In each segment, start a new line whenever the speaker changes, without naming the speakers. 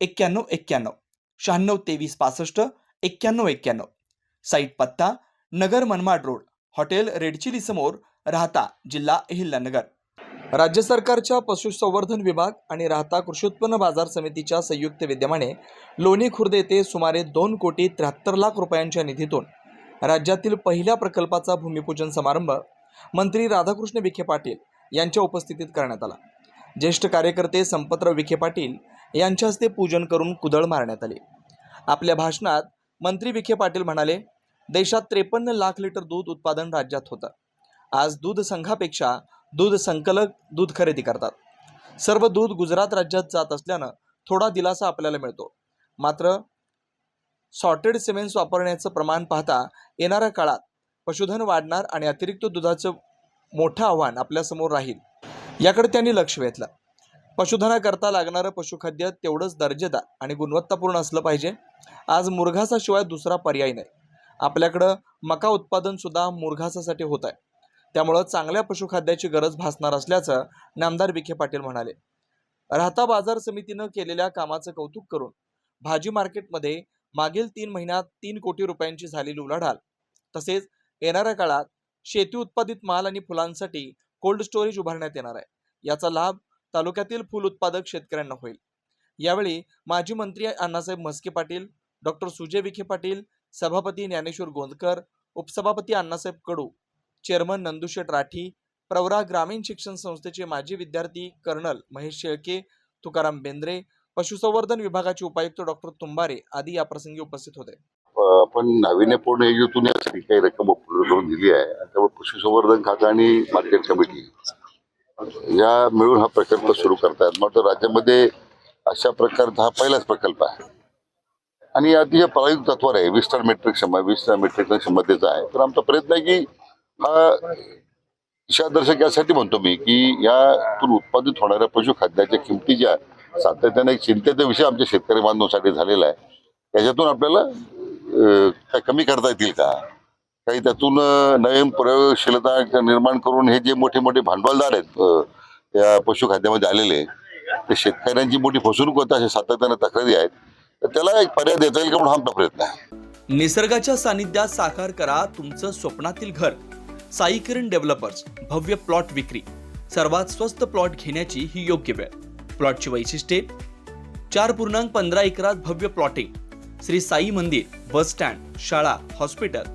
एक्क्याण्णव एक्क्याण्णव शहाण्णव तेवीस पासष्ट एक्क्याण्णव एक्क्याण्णव साईट पत्ता Nagar Manmad road hotel Red Chilli समोर राहता जिल्हा अहिल्यानगर. राज्य सरकारच्या पशुसंवर्धन विभाग आणि राहता कृषी उत्पन्न बाजार समितीच्या संयुक्त विद्यमाने लोणी खुर्द येथे सुमारे दोन कोटी त्र्याहत्तर लाख रुपयांच्या निधीतून राज्यातील पहिल्या प्रकल्पाचा भूमिपूजन समारंभ मंत्री राधाकृष्ण विखे पाटील यांच्या उपस्थितीत करण्यात आला. ज्येष्ठ कार्यकर्ते संपतराव विखे पाटील यांच्या हस्ते पूजन करून कुदळ मारण्यात आले. आपल्या भाषणात मंत्री विखे पाटील म्हणाले देशात त्रेपन्न लाख लिटर दूध उत्पादन राज्यात होतं. आज दूध संघापेक्षा दूध संकलक दूध खरेदी करतात. सर्व दूध गुजरात राज्यात जात असल्यानं थोडा दिलासा आपल्याला मिळतो. मात्र सॉर्टेड सिमेंट्स वापरण्याचं प्रमाण पाहता येणाऱ्या काळात पशुधन वाढणार आणि अतिरिक्त दुधाचं मोठं आव्हान आपल्यासमोर राहील. याकडे त्यांनी लक्ष वेधलं. पशुधनाकरता लागणारं पशुखाद्य तेवढंच दर्जेदार आणि गुणवत्तापूर्ण असलं पाहिजे. आज मुरघासाशिवाय दुसरा पर्याय नाही. आपल्याकडं मका उत्पादनसुद्धा मुरघासासाठी होत आहे. त्यामुळं चांगल्या पशुखाद्याची गरज भासणार असल्याचं नामदार विखे पाटील म्हणाले. राहता बाजार समितीनं केलेल्या कामाचं कौतुक करून भाजी मार्केटमध्ये मागील तीन महिन्यात तीन कोटी रुपयांची झालेली उलाढाल तसेच येणाऱ्या काळात शेती उत्पादित माल आणि फुलांसाठी कोल्ड स्टोरेज उभारण्यात येणार आहे. याचा लाभ तालुक्यातील फुल उत्पादक शेतकऱ्यांना होईल. यावेळी माजी मंत्री अण्णासाहेब म्हस्के पाटील डॉक्टर सुजय विखे पाटील सभापती ज्ञानेश्वर गोंदकर उपसभापती अण्णासाहेब कडू चेअरमन नंदुशेठ राठी प्रवरा ग्रामीण शिक्षण संस्थेचे माजी विद्यार्थी कर्नल महेश शेळके तुकाराम बेंद्रे पशुसंवर्धन विभागाचे उपायुक्त डॉक्टर तुंबारे आदी या प्रसंगी उपस्थित होते.
आपण नाविन्यपूर्ण योजनेतून यासाठी काही रक्कम उपलब्ध करून दिली आहे. त्यामुळे पशुसंवर्धन खातं आणि मार्केट कमिटी या मिळून हा प्रकल्प सुरू करतायत. मग राज्यामध्ये अशा प्रकारचा हा पहिलाच प्रकल्प आहे. आणि अतिशय प्रायोगिक तत्वावर आहे. वीस टन मेट्रिक क्षमता वीस टन मेट्रिक टन क्षमतेचा आहे. तर आमचा प्रयत्न आहे की हा दिशादर्शक यासाठी म्हणतो मी की यातून उत्पादित होणाऱ्या पशुखाद्याच्या किमती ज्या सातत्याने एक चिंतेचा विषय आमच्या शेतकरी बांधवांसाठी झालेला आहे. त्याच्यातून आपल्याला काय कमी करता येतील का? काही त्यातून नवीन प्रयोगशीलता निर्माण करून हे जे मोठे मोठे भांडवलदार आहेत त्या पशुखाद्यामध्ये आलेले ते शेतकऱ्यांची मोठी फसवणूक होत अशा सातत्याने तक्रारी आहेत. तर त्याला एक पर्याय देता येईल का म्हणून आमचा प्रयत्न आहे.
निसर्गाच्या सानिध्यात साकार करा तुमचं स्वप्नातील घर. साई किरण डेव्हलपर्स भव्य प्लॉट विक्री. सर्वात स्वस्त प्लॉट घेण्याची ही योग्य वेळ. प्लॉटची वैशिष्ट्ये. चार पूर्णांक पंधरा एकरात भव्य प्लॉटिंग. श्री साई मंदिर बस स्टँड शाळा हॉस्पिटल.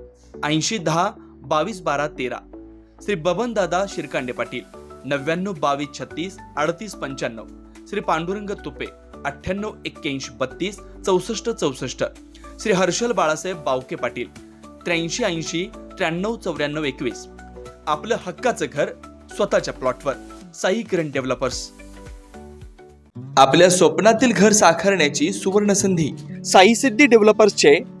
ऐंशी दहा बावीस बारा तेरा. श्री बबनदादा शिरकांडे पाटील नव्याण्णव बावीस छत्तीस अडतीस पंच्याण्णव. श्री पांडुरंग तुपे अठ्ठ्याण्णव एक्क्याऐंशी बत्तीस चौसष्ट चौसष्ट. श्री हर्षल बाळासाहेब बावके पाटील त्र्याऐंशी ऐंशी त्र्याण्णव चौऱ्याण्णव एकवीस. आपलं हक्काचं घर स्वतःच्या प्लॉटवर. साई किरण डेव्हलपर्स. आपल्या स्वप्नातील घर साकारण्याची सुवर्ण संधी साई सिद्धी डेव्हलपर्सचे